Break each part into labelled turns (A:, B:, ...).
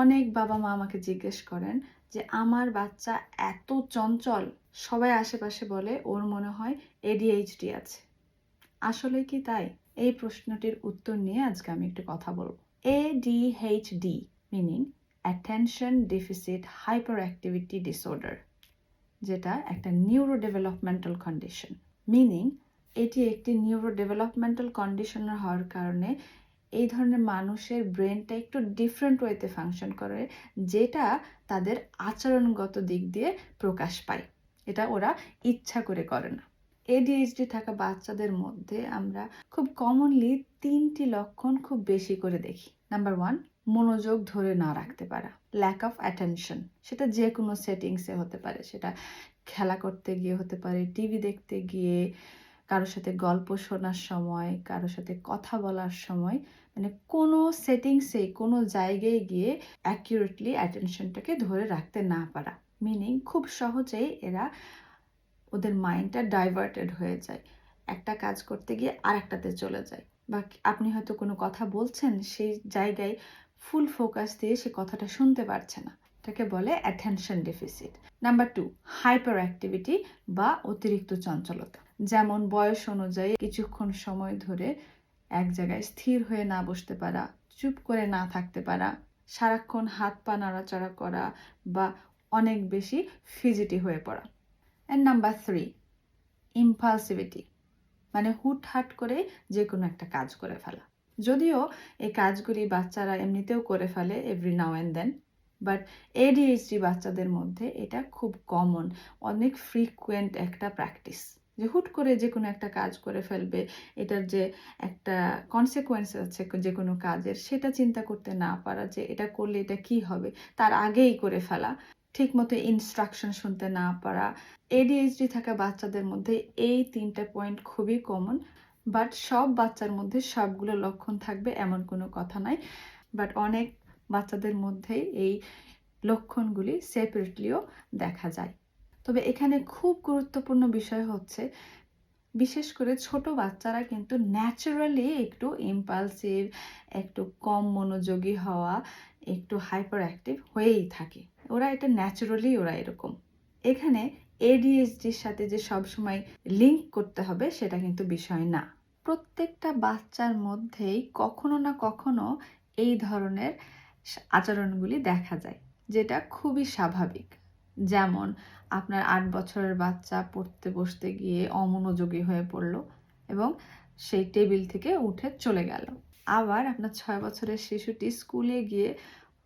A: অনেক বাবা মা আমাকে জিজ্ঞেস করেন যে, আমার বাচ্চা এত চঞ্চল। সবাই আশেপাশে বলে, ওর মনে হয় এডিএইচডি আছে। আসলে কি তাই? এই প্রশ্নটির উত্তর নিয়ে আজকে আমি একটু কথা বলব। ADHD meaning attention deficit hyper activity disorder যেটা একটা নিউরো ডেভেলপমেন্টাল কন্ডিশন মিনিং এটি একটি নিউরো ডেভেলপমেন্টাল কন্ডিশনার হওয়ার কারণে এই ধরনের মানুষের ব্রেনটা একটু ডিফারেন্ট ওয়েতে ফাংশন করে, যেটা তাদের আচরণগত দিক দিয়ে প্রকাশ পায়। এটা ওরা ইচ্ছা করে করে না। এডিএইচডি থাকা বাচ্চাদের মধ্যে আমরা খুব কমনলি তিনটি লক্ষণ খুব বেশি করে দেখি। নাম্বার ওয়ান মনোযোগ ধরে না রাখতে পারা ল্যাক অফ অ্যাটেনশন সেটা যে কোনো সেটিংসে হতে পারে। সেটা খেলা করতে গিয়ে হতে পারে টিভি দেখতে গিয়ে কারোর সাথে গল্প শোনার সময়, কারোর সাথে কথা বলার সময় মানে কোনো সেটিংসে কোনো জায়গায় গিয়ে অ্যাকিউরেটলি অ্যাটেনশনটাকে ধরে রাখতে না পারা। মিনিং খুব সহজেই এরা ওদের মাইন্ডটা ডাইভার্টেড হয়ে যায়। একটা কাজ করতে গিয়ে আরেকটাতে চলে যায়। বা আপনি হয়তো কোনো কথা বলছেন, সেই জায়গায় ফুল ফোকাস দিয়ে সে কথাটা শুনতে পারছে না। এটাকে বলে attention deficit number two hyper activity বা অতিরিক্ত চঞ্চলতা। যেমন বয়স অনুযায়ী কিছুক্ষণ সময় ধরে এক জায়গায় স্থির হয়ে না বসতে পারা, চুপ করে না থাকতে পারা, সারাক্ষণ হাত পা নাড়াচাড়া করা বা অনেক বেশি ফিজিটি হয়ে পড়া। অ্যান্ড নাম্বার থ্রি ইম্পালসিভিটি মানে হুটহাট করে যে কোনো একটা কাজ করে ফেলা। যদিও এই কাজগুলি বাচ্চারা এমনিতেও করে ফেলে every now and then but ADHD বাচ্চাদের মধ্যে এটা খুব কমন অনেক ফ্রিকুয়েন্ট একটা প্র্যাকটিস যে হুট করে যে কোনো একটা কাজ করে ফেলবে, এটার যে একটা কনসিকোয়েন্স আছে যে কোনো কাজের, সেটা চিন্তা করতে না পারা যে এটা করলে এটা কি হবে, তার আগেই করে ফেলা। ঠিকমতো ইনস্ট্রাকশন শুনতে না পারা। এডিএইচডি থাকা বাচ্চাদের মধ্যে এই তিনটা পয়েন্ট খুবই কমন বাট সব বাচ্চার মধ্যে সবগুলো লক্ষণ থাকবে এমন কোনো কথা নাই। বাট অনেক বাচ্চাদের মধ্যেই এই লক্ষণগুলি সেপারেটলিও দেখা যায়। তবে এখানে খুব গুরুত্বপূর্ণ বিষয় হচ্ছে, বিশেষ করে ছোট বাচ্চারা কিন্তু ন্যাচারালি একটু ইম্পালসিভ একটু কম মনোযোগী হওয়া, একটু হাইপার অ্যাক্টিভ হয়েই থাকে। ওরা এটা ন্যাচারালি ওরা এরকম। এখানে এডিএসডির সাথে যে সবসময় লিঙ্ক করতে হবে সেটা কিন্তু বিষয় না। প্রত্যেকটা বাচ্চার মধ্যেই কখনো না কখনো এই ধরনের আচরণগুলি দেখা যায়, যেটা খুবই স্বাভাবিক। যেমন, আপনার আট বছরের বাচ্চা পড়তে বসতে গিয়ে অমনোযোগী হয়ে পড়ল এবং সেই টেবিল থেকে উঠে চলে গেল। আবার আপনার ছয় বছরের শিশুটি স্কুলে গিয়ে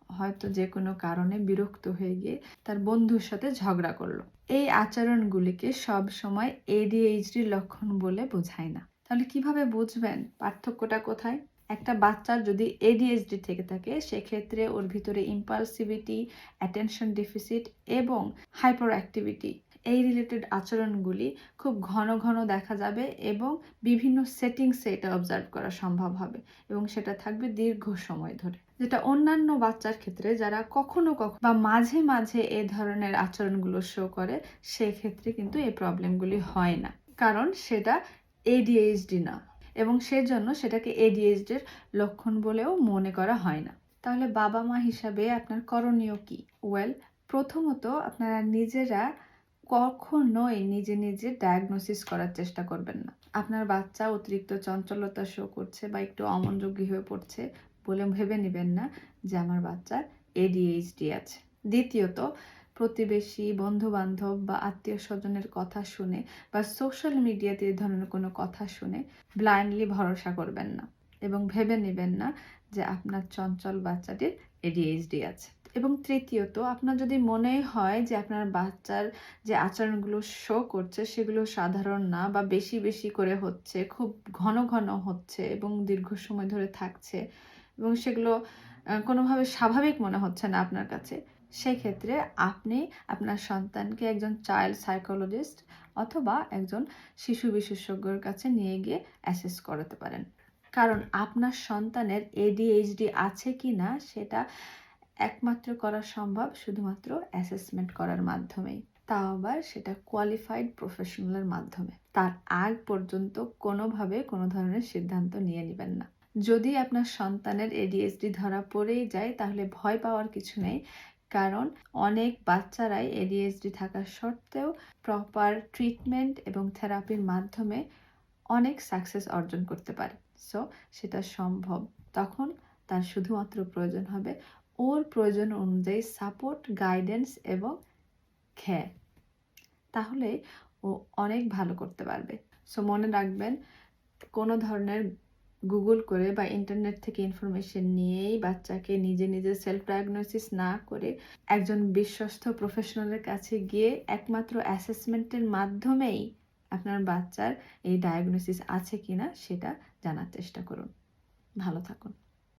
A: হয়তো যে কোনো কারণে বিরক্ত হয়ে গিয়ে তার বন্ধুর সাথে ঝগড়া করল। এই আচরণগুলিকে সব সময় এডিএইচডির লক্ষণ বলে বোঝায় না। তাহলে কীভাবে বুঝবেন? পার্থক্যটা কোথায়? একটা বাচ্চার যদি এডিএইচডি থেকে থাকে, সেক্ষেত্রে ওর ভিতরে ইম্পালসিভিটি অ্যাটেনশন ডেফিসিট এবং হাইপার অ্যাক্টিভিটি এই রিলেটেড আচরণগুলি খুব ঘন ঘন দেখা যাবে এবং বিভিন্ন সেটিংসে এটা অবজার্ভ করা সম্ভব হবে এবং সেটা থাকবে দীর্ঘ সময় ধরে। যেটা অন্যান্য বাচ্চার ক্ষেত্রে যারা কখনো কখনো বা মাঝে মাঝে এ ধরনের আচরণগুলো শো করে, সেক্ষেত্রে কিন্তু এই প্রবলেমগুলি হয় না। কারণ সেটা এডিএইচডি না। এবং সেজন্য সেটাকে এডিএইচডির লক্ষণ বলেও মনে করা হয় না। তাহলে বাবা মা হিসাবে আপনার করণীয় কি? ওয়েল প্রথমত আপনারা নিজেরা কখনোই নিজে নিজে ডায়াগনোসিস করার চেষ্টা করবেন না। আপনার বাচ্চা অতিরিক্ত চঞ্চলতা শো করছে বা একটু অমনোযোগী হয়ে পড়ছে বলে ভেবে নেবেন না যে আমার বাচ্চার এডিএইচডি আছে। দ্বিতীয়ত প্রতিবেশী বন্ধু বান্ধব বা আত্মীয় স্বজনের কথা শুনে বা সোশ্যাল মিডিয়াতে এই ধরনের কোনো কথা শুনে ব্লাইন্ডলি ভরসা করবেন না এবং ভেবে নেবেন না যে আপনার চঞ্চল বাচ্চাটির এডিএইচডি আছে। এবং তৃতীয়ত, আপনার যদি মনে হয় যে আপনার বাচ্চার যে আচরণগুলো শো করছে সেগুলো সাধারণ না বা বেশি বেশি করে হচ্ছে, খুব ঘন ঘন হচ্ছে এবং দীর্ঘ সময় ধরে থাকছে এবং সেগুলো কোনোভাবে স্বাভাবিক মনে হচ্ছে না আপনার কাছে সেক্ষেত্রে আপনি আপনার সন্তানকে একজন চাইল্ড সাইকোলজিস্ট অথবা একজন শিশু বিশেষজ্ঞর কাছে নিয়ে গিয়ে অ্যাসেস করাতে পারেন। কারণ আপনার সন্তানের এডিএইচডি আছে কি না, সেটা একমাত্র করা সম্ভব শুধুমাত্র অ্যাসেসমেন্ট করার মাধ্যমেই। তাও আবার সেটা কোয়ালিফাইড প্রফেশনালের মাধ্যমে। তার আগ পর্যন্ত কোনোভাবে কোনো ধরনের সিদ্ধান্ত নিয়ে নেবেন না। যদি আপনার সন্তানের এডিএসডি ধরা পড়েই যায়, তাহলে ভয় পাওয়ার কিছু নেই। কারণ অনেক বাচ্চারাই এডিএসডি থাকা সত্ত্বেও প্রপার ট্রিটমেন্ট এবং থেরাপির মাধ্যমে অনেক সাকসেস অর্জন করতে পারে। সো সেটা সম্ভব। তখন তার শুধুমাত্র প্রয়োজন হবে ওর প্রয়োজন অনুযায়ী সাপোর্ট গাইডেন্স এবং খেয়ে তাহলে ও অনেক ভালো করতে পারবে। সো মনে রাখবেন, কোনো ধরনের গুগল করে বা ইন্টারনেট থেকে ইনফরমেশন নিয়েই বাচ্চাকে নিজে নিজে সেলফ ডায়াগনোসিস না করে একজন বিশ্বস্ত প্রফেশনালের কাছে গিয়ে একমাত্র অ্যাসেসমেন্টের মাধ্যমেই আপনার বাচ্চার এই ডায়াগনোসিস আছে কি না সেটা জানার চেষ্টা করুন। ভালো থাকুন।